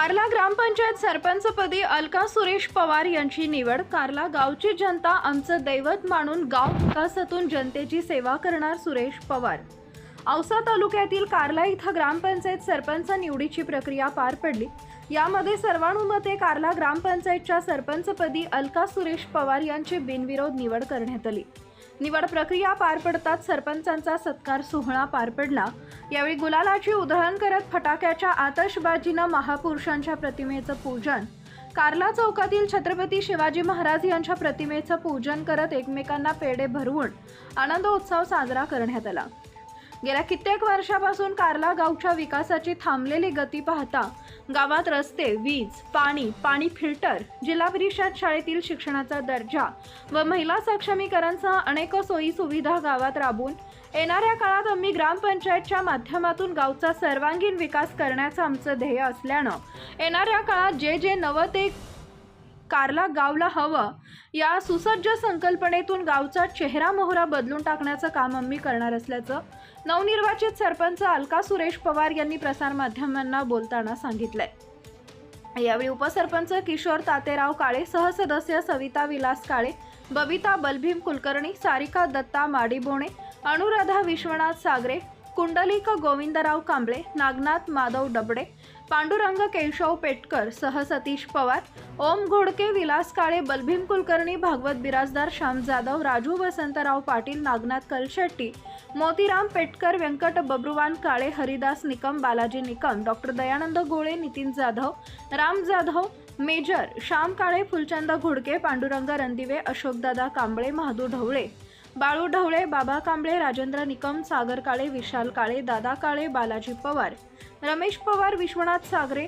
कार्ला ग्रामपंचायत सरपंचपदी अलका सुरेश पवार यांची निवड. कार्ला गावची जनता आमचं दैवत मानून गाव विकासातून जनतेची सेवा करणार सुरेश पवार. औसा तालुक्यातील कार्ला इथं ग्रामपंचायत सरपंच निवडीची प्रक्रिया पार पडली. यामध्ये सर्वानुमते कार्ला ग्रामपंचायतच्या सरपंचपदी अलका सुरेश पवार यांची बिनविरोध निवड करण्यात आली. निवड प्रक्रिया पार पडताच सरपंचांचा सत्कार सोहळा पार पडला. यावेळी गुलालाची उधळण करत फटाक्याच्या आतषबाजीनं महापुरुषांच्या प्रतिमेचं पूजन. कार्ला चौकातील छत्रपती शिवाजी महाराज यांच्या प्रतिमेचं पूजन करत एकमेकांना पेढे भरवून आनंदोत्सव साजरा करण्यात आला. गेल्या कित्येक वर्षापासून कार्ला गावच्या विकासाची थांबलेली गती पाहता गावात रस्ते वीज पाणी पाणी फिल्टर जिल्हा परिषद शाळेतील शिक्षणाचा दर्जा व महिला सक्षमीकरणसह अनेक सोयी सुविधा गावात राबवून येणाऱ्या काळात आम्ही ग्रामपंचायतच्या माध्यमातून गावचा सर्वांगीण विकास करण्याचं आमचं ध्येय असल्यानं येणाऱ्या काळात जे जे नवं ते कार्ला गावला हवं. या सुसज्ज संकल्पनेतून गावचा चेहरा मोहरा बदलून टाकण्याचं काम आम्ही करणार असल्याचं नवनिर्वाचित सरपंच अलका सुरेश पवार यांनी प्रसारमाध्यमांना बोलताना सांगितलंय. यावेळी उपसरपंच किशोर तातेराव काळे सहसदस्य सविता विलास काळे बबिता बलभीम कुलकर्णी सारिका दत्ता माडीबोणे अनुराधा विश्वनाथ सागरे कुंडलिक गोविंदराव कांबळे नागनाथ माधव डबडे पांडुरंग केशव पेटकर सह Satish Pawar Om Ghodke Vilas Kale Balbhim Kulkarni Bhagwat Birajdar Shyam Jadhav Raju Vasantrao Patil Nagnath Kalshetti Motiram Petkar Vyankat Babruvan Kale Haridas Nikam Balaji Nikam doctor Dayanand Gole Nitin Jadhav Ram Jadhav major Shyam Kale Phulchand Ghodke Pandurang Randive Ashokdada Kamble Mahadu Dhawale Balu Dhawale Baba Kamble Rajendra Nikam Sagar Kale Vishal Kale Dada Kale Balaji Pawar Ramesh Pawar Vishwanath Sagare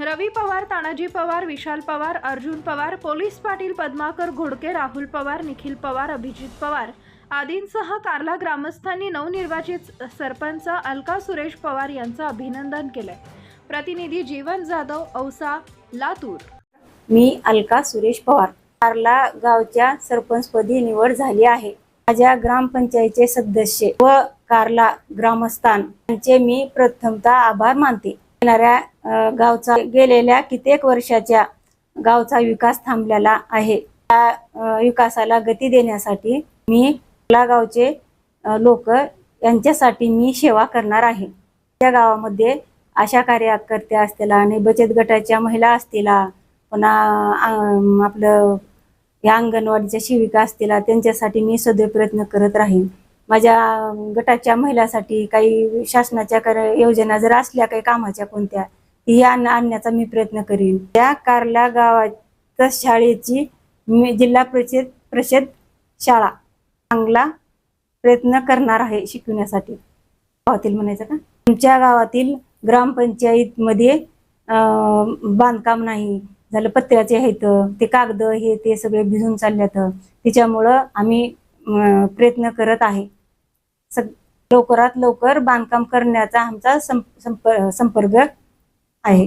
Ravi Pawar Tanaji Pawar Vishal Pawar Arjun Pawar police Patil Padmakar Ghodke Rahul Pawar Nikhil Pawar Abhijit Pawar आदींसह कार्ला ग्रामस्थांनी नवनिर्वाचित सरपंच अलका सुरेश पवार यांचं अभिनंदन केलंय. प्रतिनिधी जीवन जाधव औसा लातूर. मी अलका सुरेश पवार. कार्ला गावच्या सरपंचपदी निवड झाली आहे. माझ्या ग्रामपंचायतीचे सदस्य व कार्ला ग्रामस्थान यांचे मी प्रथमतः आभार मानते. येणाऱ्या गावचा गेलेल्या कित्येक वर्षाच्या गावचा विकास थांबलेला आहे. त्या विकासाला गती देण्यासाठी मी कारला गावचे लोक यांच्यासाठी मी सेवा करणार आहे. त्या गावामध्ये आशा कार्यकर्त्या असतील आणि बचत गटाच्या महिला असतील पुन्हा आपलं या अंगणवाडीच्या शिविका असतील त्यांच्यासाठी मी सदैव प्रयत्न करत राहीन. माझ्या गटाच्या महिलासाठी काही शासनाच्या कर- योजना जर असल्या काही कामाच्या कोणत्या ही आण आणण्याचा मी प्रयत्न करीन. त्या कारला गावाच्या शाळेची मी जिल्हा परिषद परिषद शाळा चांगला प्रयत्न करणार आहे शिकवण्यासाठी. गावातील म्हणायचं का? तुमच्या गावातील ग्रामपंचायतमध्ये बांधकाम नाही. झालं पत्र्याचे आहेत ते कागद हे ते सगळे भिजून चालल्यात. त्याच्यामुळं आम्ही प्रयत्न करत आहे. सग लवकरात लवकर बांधकाम करण्याचा आमचा संप- संप- संपर्क आहे.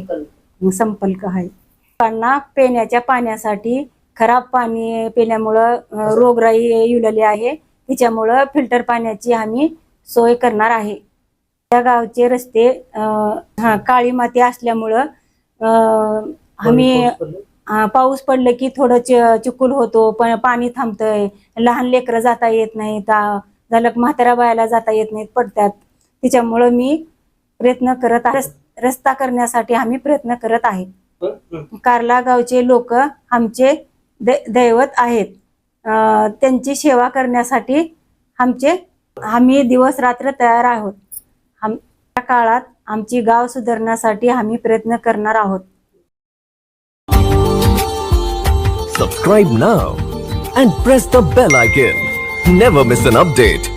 संपर्क आहे. लोकांना पिण्याच्या पाण्यासाठी खराब पाणी पिल्यामुळं अं, रोगराई येऊ आहे. त्याच्यामुळं फिल्टर पाण्याची आम्ही सोय करणार आहे. त्या गावचे रस्ते हा काळी माती असल्यामुळं आम्ही पाऊस पडलं? की थोडं च- चिखल होतो. पण पाणी थांबतंय. लहान लेकरं जाता येत नाहीत. झालं की म्हाताऱ्या बायाला जाता येत नाहीत पडतात त्याच्यामुळं मी प्रयत्न करत आहे. रस- रस्ता करण्यासाठी आम्ही प्रयत्न करत आहे. कार्ला गावचे लोक आमचे दै- दैवत आहेत. त्यांची सेवा करण्यासाठी आमचे आम्ही दिवस रात्र तयार आहोत. आम काळात आमची गाव सुधारण्यासाठी आम्ही प्रयत्न करणार आहोत. Subscribe now and press the bell icon. Never miss an update.